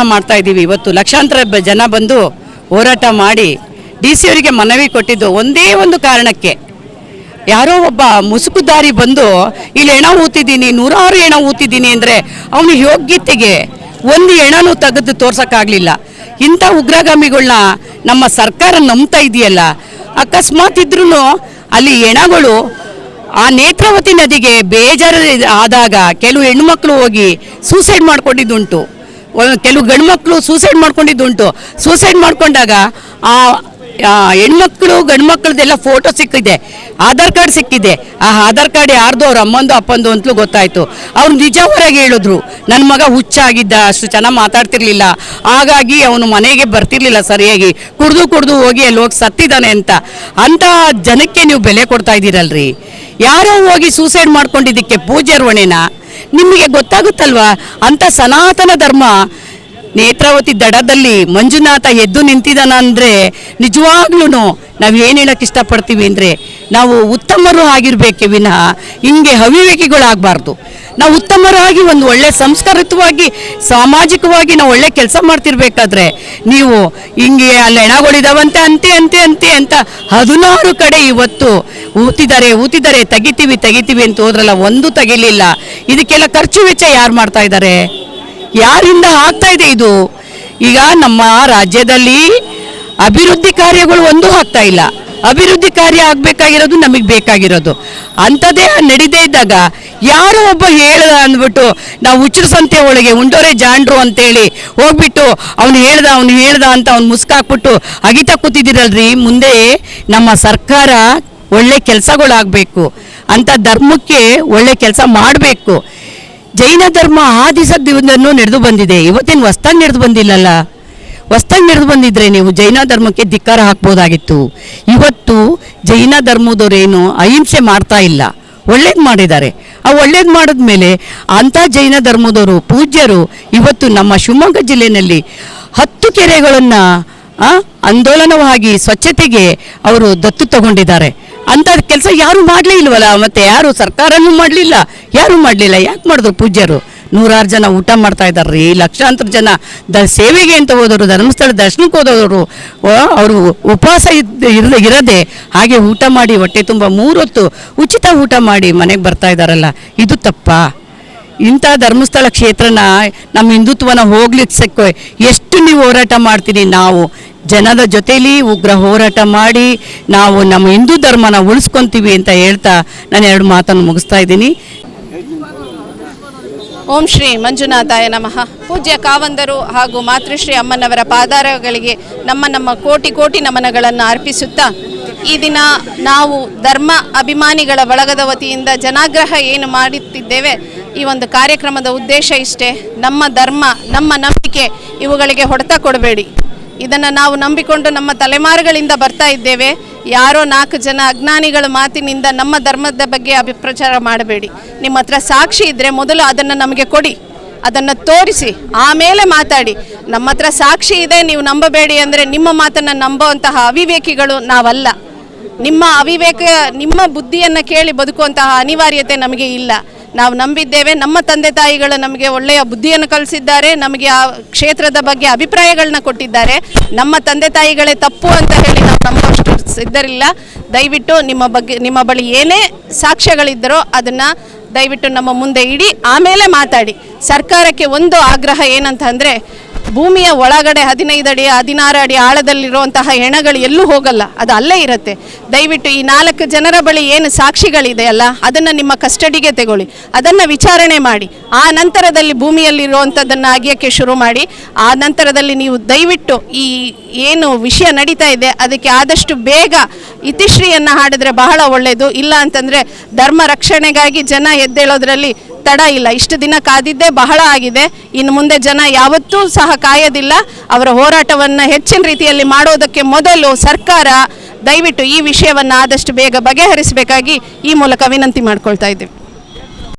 ಆಗ್ರಹ ಮಾಡ್ತಾ ಇದ್ದೀವಿ ಇವತ್ತು. ಲಕ್ಷಾಂತರ ಜನ ಬಂದು ಹೋರಾಟ ಮಾಡಿ ಡಿ ಸಿ ಅವರಿಗೆ ಮನವಿ ಕೊಟ್ಟಿದ್ದು ಒಂದೇ ಒಂದು ಕಾರಣಕ್ಕೆ. ಯಾರೋ ಒಬ್ಬ ಮುಸುಕುದಾರಿ ಬಂದು, ಇಲ್ಲಿ ಹೆಣ ಊತಿದ್ದೀನಿ, ನೂರಾರು ಹೆಣ ಊತಿದ್ದೀನಿ ಅಂದರೆ ಅವನು ಯೋಗ್ಯತೆಗೆ ಒಂದು ಹೆಣನೂ ತೆಗೆದು ತೋರ್ಸೋಕ್ಕಾಗಲಿಲ್ಲ. ಇಂಥ ಉಗ್ರಗಾಮಿಗಳನ್ನ ನಮ್ಮ ಸರ್ಕಾರ ನಂಬ್ತಾ ಇದೆಯಲ್ಲ, ಅಕಸ್ಮಾತ್ ಇದ್ರೂ ಅಲ್ಲಿ ಹೆಣಗಳು ಆ ನೇತ್ರಾವತಿ ನದಿಗೆ ಬೇಜಾರು ಆದಾಗ ಕೆಲವು ಹೆಣ್ಮಕ್ಳು ಹೋಗಿ ಸೂಸೈಡ್ ಮಾಡ್ಕೊಂಡಿದ್ದುಂಟು. ಕೆಲವು ಗಂಡು ಮಕ್ಕಳು ಸೂಸೈಡ್ ಮಾಡ್ಕೊಂಡಿದ್ದುಂಟು. ಸೂಸೈಡ್ ಮಾಡ್ಕೊಂಡಾಗ ಆ ಹೆಣ್ಮಕ್ಳು ಗಂಡು ಮಕ್ಕಳದೆಲ್ಲ ಫೋಟೋ ಸಿಕ್ಕಿದೆ. ಆಧಾರ್ ಕಾರ್ಡ್ ಸಿಕ್ಕಿದೆ. ಆ ಆಧಾರ್ ಕಾರ್ಡ್ ಯಾರ್ದು? ಅವ್ರ ಅಮ್ಮಂದು, ಅಪ್ಪಂದು ಅಂತಲೂ ಗೊತ್ತಾಯ್ತು. ಅವ್ರು ಹೊರಗೆ ಹೇಳಿದ್ರು. ನನ್ನ ಮಗ ಹುಚ್ಚಾಗಿದ್ದ ಅಷ್ಟು ಚೆನ್ನಾಗಿ ಮಾತಾಡ್ತಿರ್ಲಿಲ್ಲ. ಹಾಗಾಗಿ ಅವನು ಮನೆಗೆ ಬರ್ತಿರ್ಲಿಲ್ಲ ಸರಿಯಾಗಿ. ಕುಡ್ದು ಕುಡ್ದು ಹೋಗಿ ಅಲ್ಲಿ ಹೋಗಿ ಸತ್ತಿದ್ದಾನೆ ಅಂತ. ಅಂತ ಜನಕ್ಕೆ ನೀವು ಬೆಲೆ ಕೊಡ್ತಾ ಇದ್ದೀರಲ್ರಿ. ಯಾರೋ ಹೋಗಿ ಸೂಸೈಡ್ ಮಾಡ್ಕೊಂಡಿದ್ದಕ್ಕೆ ಪೂಜೆ ಹೊಣೆನ ನಿಮಗೆ ಗೊತ್ತಾಗುತ್ತಲ್ವಾ? ಅಂತ ಸನಾತನ ಧರ್ಮ ನೇತ್ರಾವತಿ ದಡದಲ್ಲಿ ಮಂಜುನಾಥ ಎದ್ದು ನಿಂತಿದ್ದಾನ ಅಂದ್ರೆ ನಿಜವಾಗ್ಲೂ ನಾವು ಏನು ಹೇಳಕ್ ಇಷ್ಟಪಡ್ತೀವಿ ಅಂದರೆ ನಾವು ಉತ್ತಮರು ಆಗಿರಬೇಕೆ ವಿನಃ ಹಿಂಗೆ ಹವಿವೇಕಿಗಳಾಗಬಾರ್ದು ನಾವು ಉತ್ತಮರಾಗಿ ಒಂದು ಒಳ್ಳೆ ಸಂಸ್ಕೃತವಾಗಿ ಸಾಮಾಜಿಕವಾಗಿ ನಾವು ಒಳ್ಳೆ ಕೆಲಸ ಮಾಡ್ತಿರ್ಬೇಕಾದ್ರೆ ನೀವು ಹಿಂಗೆ ಅಲ್ಲಿ ಹೆಣಗಳಿದಾವಂತೆ ಅಂತೆ ಅಂತೆ ಅಂತೆ ಅಂತ ಹದಿನಾರು ಕಡೆ ಇವತ್ತು ಊತಿದ್ದಾರೆ ಊತಿದ್ದಾರೆ ತೆಗಿತೀವಿ ತೆಗಿತೀವಿ ಅಂತ ಹೋದ್ರಲ್ಲ ಒಂದು ತೆಗಿಲಿಲ್ಲ. ಇದಕ್ಕೆಲ್ಲ ಖರ್ಚು ವೆಚ್ಚ ಯಾರು ಮಾಡ್ತಾ ಇದ್ದಾರೆ? ಯಾರಿಂದ ಆಗ್ತಾ ಇದೆ ಇದು? ಈಗ ನಮ್ಮ ರಾಜ್ಯದಲ್ಲಿ ಅಭಿವೃದ್ಧಿ ಕಾರ್ಯಗಳು ಒಂದೂ ಆಗ್ತಾ ಇಲ್ಲ. ಅಭಿವೃದ್ಧಿ ಕಾರ್ಯ ಆಗ್ಬೇಕಾಗಿರೋದು ನಮಗೆ ಬೇಕಾಗಿರೋದು. ಅಂಥದ್ದೇ ನಡೀದೇ ಇದ್ದಾಗ ಯಾರೋ ಒಬ್ಬ ಹೇಳ್ದ ಅಂದ್ಬಿಟ್ಟು ನಾವು ಹುಚ್ಚರ ಸಂತೆ ಒಳಗೆ ಉಂಡೋರೆ ಜಾಂಡ್ರು ಅಂತೇಳಿ ಹೋಗ್ಬಿಟ್ಟು ಅವ್ನು ಹೇಳ್ದ ಅವ್ನು ಹೇಳ್ದ ಅಂತ ಅವ್ನು ಮುಸ್ಕಾಕ್ಬಿಟ್ಟು ಅಗಿತಾ ಕೂತಿದ್ದೀರಲ್ರಿ, ಮುಂದೆ ನಮ್ಮ ಸರ್ಕಾರ ಒಳ್ಳೆ ಕೆಲಸಗಳಾಗಬೇಕು. ಅಂತ ಧರ್ಮಕ್ಕೆ ಒಳ್ಳೆ ಕೆಲಸ ಮಾಡಬೇಕು. ಜೈನ ಧರ್ಮ ಆ ದಿವಸದಿಂದನೂ ನಡೆದು ಬಂದಿದೆ. ಇವತ್ತಿನ ಹೊಸ್ದಾಗಿ ನಡೆದು ಬಂದಿಲ್ಲಲ್ಲ? ಹೊಸ್ದಾಗಿ ನಡೆದು ಬಂದಿದ್ರೆ ನೀವು ಜೈನ ಧರ್ಮಕ್ಕೆ ಧಿಕ್ಕಾರ ಹಾಕ್ಬೋದಾಗಿತ್ತು. ಇವತ್ತು ಜೈನ ಧರ್ಮದವರೇನು ಅಹಿಂಸೆ ಮಾಡ್ತಾ ಇಲ್ಲ. ಒಳ್ಳೇದು ಮಾಡಿದ್ದಾರೆ. ಆ ಒಳ್ಳೇದು ಮಾಡಿದ್ಮೇಲೆ ಅಂಥ ಜೈನ ಧರ್ಮದವರು, ಪೂಜ್ಯರು ಇವತ್ತು ನಮ್ಮ ಶಿವಮೊಗ್ಗ ಜಿಲ್ಲೆಯಲ್ಲಿ ಹತ್ತು ಕೆರೆಗಳನ್ನು ಆಂದೋಲನವಾಗಿ ಸ್ವಚ್ಛತೆಗೆ ಅವರು ದತ್ತು ತಗೊಂಡಿದ್ದಾರೆ. ಅಂತ ಕೆಲಸ ಯಾರು ಮಾಡಲೇ ಇಲ್ವಲ್ಲ? ಮತ್ತೆ ಯಾರು ಸರ್ಕಾರನೂ ಮಾಡಲಿಲ್ಲ. ಯಾರು ಮಾಡಲಿಲ್ಲ? ಯಾಕೆ ಮಾಡಿದ್ರು ಪೂಜ್ಯರು? ನೂರಾರು ಜನ ಊಟ ಮಾಡ್ತಾ ಇದ್ದಾರ್ರಿ ಲಕ್ಷಾಂತರ ಜನ ದ ಸೇವೆಗೆ ಅಂತ ಹೋದವರು ಧರ್ಮಸ್ಥಳ ದರ್ಶನಕ್ಕೆ ಹೋದವರು ಅವರು ಉಪವಾಸ ಇರದ, ಇರದೆ ಹಾಗೆ ಊಟ ಮಾಡಿ ಹೊಟ್ಟೆ ತುಂಬ ಮೂರೊತ್ತು ಉಚಿತ ಊಟ ಮಾಡಿ ಮನೆಗೆ ಬರ್ತಾ ಇದ್ದಾರಲ್ಲ, ಇದು ತಪ್ಪಾ. ಇಂಥ ಧರ್ಮಸ್ಥಳ ಕ್ಷೇತ್ರನ ನಮ್ಮ ಹಿಂದುತ್ವನ ಹೋಗ್ಲಿಕ್ಕೆ ಸಕ್ಕ ಎಷ್ಟು ನೀವು ಹೋರಾಟ ಮಾಡ್ತೀರಿ ನಾವು? ಜನದ ಜೊತೆಯಲ್ಲಿ ಉಗ್ರ ಹೋರಾಟ ಮಾಡಿ ನಾವು ನಮ್ಮ ಹಿಂದೂ ಧರ್ಮನ ಉಳಿಸ್ಕೊಂತೀವಿ ಅಂತ ಹೇಳ್ತಾ ನಾನು ಎರಡು ಮಾತನ್ನು ಮುಗಿಸ್ತಾ ಇದ್ದೀನಿ. ಓಂ ಶ್ರೀ ಮಂಜುನಾಥಾಯ ನಮಃ. ಪೂಜ್ಯ ಕಾವಂದರು ಹಾಗೂ ಮಾತೃಶ್ರೀ ಅಮ್ಮನವರ ಪಾದಾರಗಳಿಗೆ ನಮ್ಮ ನಮ್ಮ ಕೋಟಿ ಕೋಟಿ ನಮನಗಳನ್ನು ಅರ್ಪಿಸುತ್ತಾ, ಈ ದಿನ ನಾವು ಧರ್ಮ ಅಭಿಮಾನಿಗಳ ಬಳಗದ ವತಿಯಿಂದ ಜನಾಗ್ರಹ ಏನು ಮಾಡುತ್ತಿದ್ದೇವೆ, ಈ ಒಂದು ಕಾರ್ಯಕ್ರಮದ ಉದ್ದೇಶ ಇಷ್ಟೇ. ನಮ್ಮ ಧರ್ಮ, ನಮ್ಮ ನಂಬಿಕೆ ಇವುಗಳಿಗೆ ಹೊಡೆತ ಕೊಡಬೇಡಿ. ಇದನ್ನು ನಾವು ನಂಬಿಕೊಂಡು ನಮ್ಮ ತಲೆಮಾರುಗಳಿಂದ ಬರ್ತಾ ಇದ್ದೇವೆ. ಯಾರೋ ನಾಲ್ಕು ಜನ ಅಜ್ಞಾನಿಗಳ ಮಾತಿನಿಂದ ನಮ್ಮ ಧರ್ಮದ ಬಗ್ಗೆ ಅಭಿಪ್ರಚಾರ ಮಾಡಬೇಡಿ. ನಿಮ್ಮ ಹತ್ರ ಸಾಕ್ಷಿ ಇದ್ದರೆ ಮೊದಲು ಅದನ್ನು ನಮಗೆ ಕೊಡಿ. ಅದನ್ನು ತೋರಿಸಿ. ಆಮೇಲೆ ಮಾತಾಡಿ. ನಮ್ಮ ಹತ್ರ ಸಾಕ್ಷಿ ಇದೆ, ನೀವು ನಂಬಬೇಡಿ ಅಂದರೆ ನಿಮ್ಮ ಮಾತನ್ನು ನಂಬುವಂತಹ ಅವಿವೇಕಿಗಳು ನಾವಲ್ಲ. ನಿಮ್ಮ ಅವಿವೇಕ, ನಿಮ್ಮ ಬುದ್ಧಿಯನ್ನು ಕೇಳಿ ಬದುಕುವಂತಹ ಅನಿವಾರ್ಯತೆ ನಮಗೆ ಇಲ್ಲ. ನಾವು ನಂಬಿದ್ದೇವೆ. ನಮ್ಮ ತಂದೆ ತಾಯಿಗಳು ನಮಗೆ ಒಳ್ಳೆಯ ಬುದ್ಧಿಯನ್ನು ಕಲಿಸಿದ್ದಾರೆ. ನಮಗೆ ಆ ಕ್ಷೇತ್ರದ ಬಗ್ಗೆ ಅಭಿಪ್ರಾಯಗಳನ್ನ ಕೊಟ್ಟಿದ್ದಾರೆ. ನಮ್ಮ ತಂದೆ ತಾಯಿಗಳೇ ತಪ್ಪು ಅಂತ ಹೇಳಿ ನಾವು ನಂಬುವಷ್ಟು ಸಿದ್ಧರಿಲ್ಲ. ದಯವಿಟ್ಟು ನಿಮ್ಮ ಬಗ್ಗೆ, ನಿಮ್ಮ ಬಳಿ ಏನೇ ಸಾಕ್ಷ್ಯಗಳಿದ್ದರೋ ಅದನ್ನು ದಯವಿಟ್ಟು ನಮ್ಮ ಮುಂದೆ ಇಡಿ. ಆಮೇಲೆ ಮಾತಾಡಿ. ಸರ್ಕಾರಕ್ಕೆ ಒಂದು ಆಗ್ರಹ ಏನಂತ ಅಂದರೆ ಭೂಮಿಯ ಒಳಗಡೆ ಹದಿನೈದು ಅಡಿ, ಹದಿನಾರು ಅಡಿ ಆಳದಲ್ಲಿರುವಂತಹ ಹೆಣಗಳು ಎಲ್ಲೂ ಹೋಗಲ್ಲ. ಅದು ಅಲ್ಲೇ ಇರುತ್ತೆ. ದಯವಿಟ್ಟು ಈ ನಾಲ್ಕು ಜನರ ಬಳಿ ಏನು ಸಾಕ್ಷಿಗಳಿದೆಯಲ್ಲ ಅದನ್ನು ನಿಮ್ಮ ಕಸ್ಟಡಿಗೆ ತಗೊಳ್ಳಿ. ಅದನ್ನು ವಿಚಾರಣೆ ಮಾಡಿ. ಆ ನಂತರದಲ್ಲಿ ಭೂಮಿಯಲ್ಲಿರುವಂಥದ್ದನ್ನು ಅಗಿಯೋಕ್ಕೆ ಶುರು ಮಾಡಿ. ಆ ನಂತರದಲ್ಲಿ ನೀವು ದಯವಿಟ್ಟು ಈ ಏನು ವಿಷಯ ನಡೀತಾ ಇದೆ, ಅದಕ್ಕೆ ಆದಷ್ಟು ಬೇಗ ಇತಿಶ್ರೀಯನ್ನು ಹಾಡಿದ್ರೆ ಬಹಳ ಒಳ್ಳೆಯದು ಇಲ್ಲ ಅಂತಂದರೆ ಧರ್ಮ ರಕ್ಷಣೆಗಾಗಿ ಜನ ಎದ್ದೇಳೋದ್ರಲ್ಲಿ ತಡ ಇಲ್ಲ. ಇಷ್ಟು ದಿನ ಕಾದಿದ್ದೇ, ಬಹಳ ಆಗಿದೆ. ಇನ್ನು ಮುಂದೆ ಜನ ಯಾವತ್ತೂ ಸಹ ಕಾಯೋದಿಲ್ಲ. ಅವರ ಹೋರಾಟವನ್ನು ಹೆಚ್ಚಿನ ರೀತಿಯಲ್ಲಿ ಮಾಡೋದಕ್ಕೆ ಮೊದಲು ಸರ್ಕಾರ ದಯವಿಟ್ಟು ಈ ವಿಷಯವನ್ನು ಆದಷ್ಟು ಬೇಗ ಬಗೆಹರಿಸಬೇಕಾಗಿ ಈ ಮೂಲಕ ವಿನಂತಿ ಮಾಡ್ಕೊಳ್ತಾ ಇದ್ದೀವಿ.